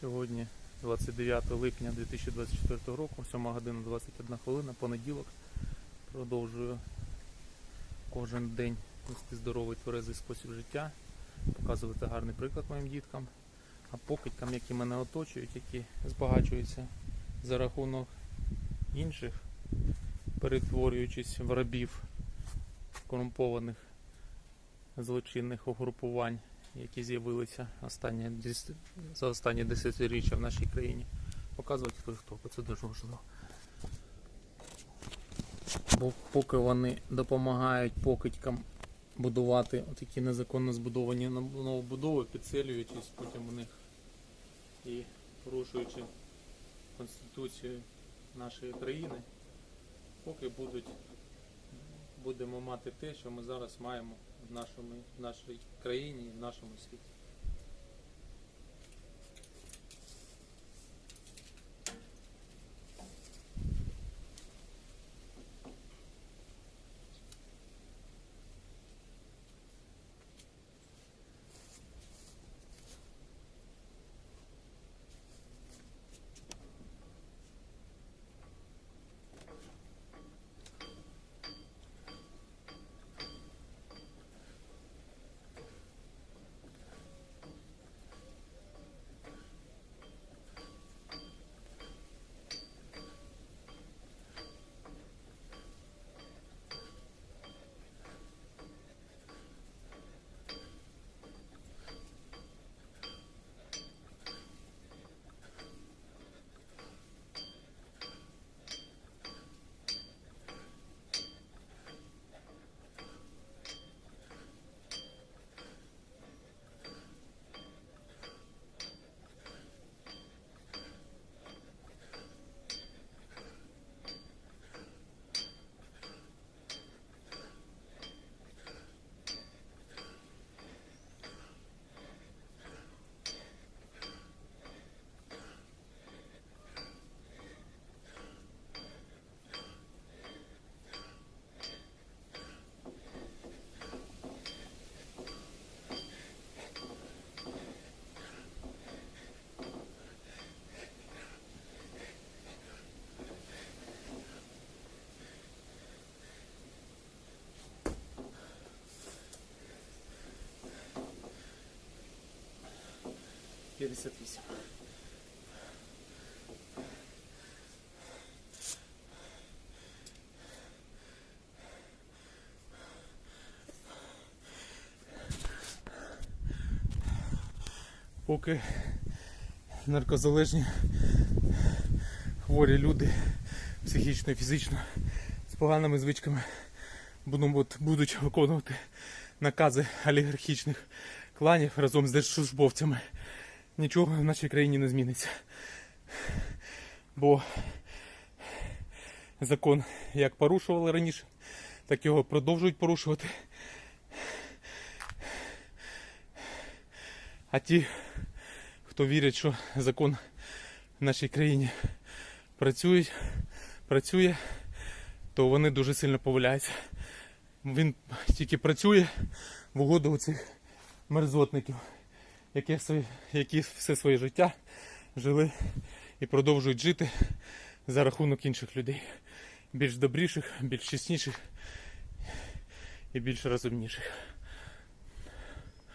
Сьогодні 29 липня 2024 року, 7 година 21 хвилина, понеділок. Продовжую кожен день вести здоровий тверезий спосіб життя, показувати гарний приклад моїм діткам, а покидькам, які мене оточують, які збагачуються за рахунок інших, перетворюючись в рабів корумпованих злочинних угрупувань, які з'явилися останні, за останні десятиріччя в нашій країні. Показувати хто хто, бо це дуже важливо. Бо поки вони допомагають покидькам будувати такі незаконно збудовані новобудови, підселюючись потім в них і порушуючи Конституцію нашої країни, поки будуть будемо мати те, що ми зараз маємо в, нашому, в нашій країні і в нашому світі. П'ятдесят вісім. Поки наркозалежні хворі люди психічно і фізично з поганими звичками будуть виконувати накази олігархічних кланів разом з держслужбовцями, нічого в нашій країні не зміниться. Бо закон як порушували раніше, так його продовжують порушувати. А ті, хто вірять, що закон в нашій країні працює, працює, то вони дуже сильно помиляються. Він тільки працює в угоду цих мерзотників, які, які все своє життя жили і продовжують жити за рахунок інших людей. Більш добріших, більш чесніших і більш розумніших.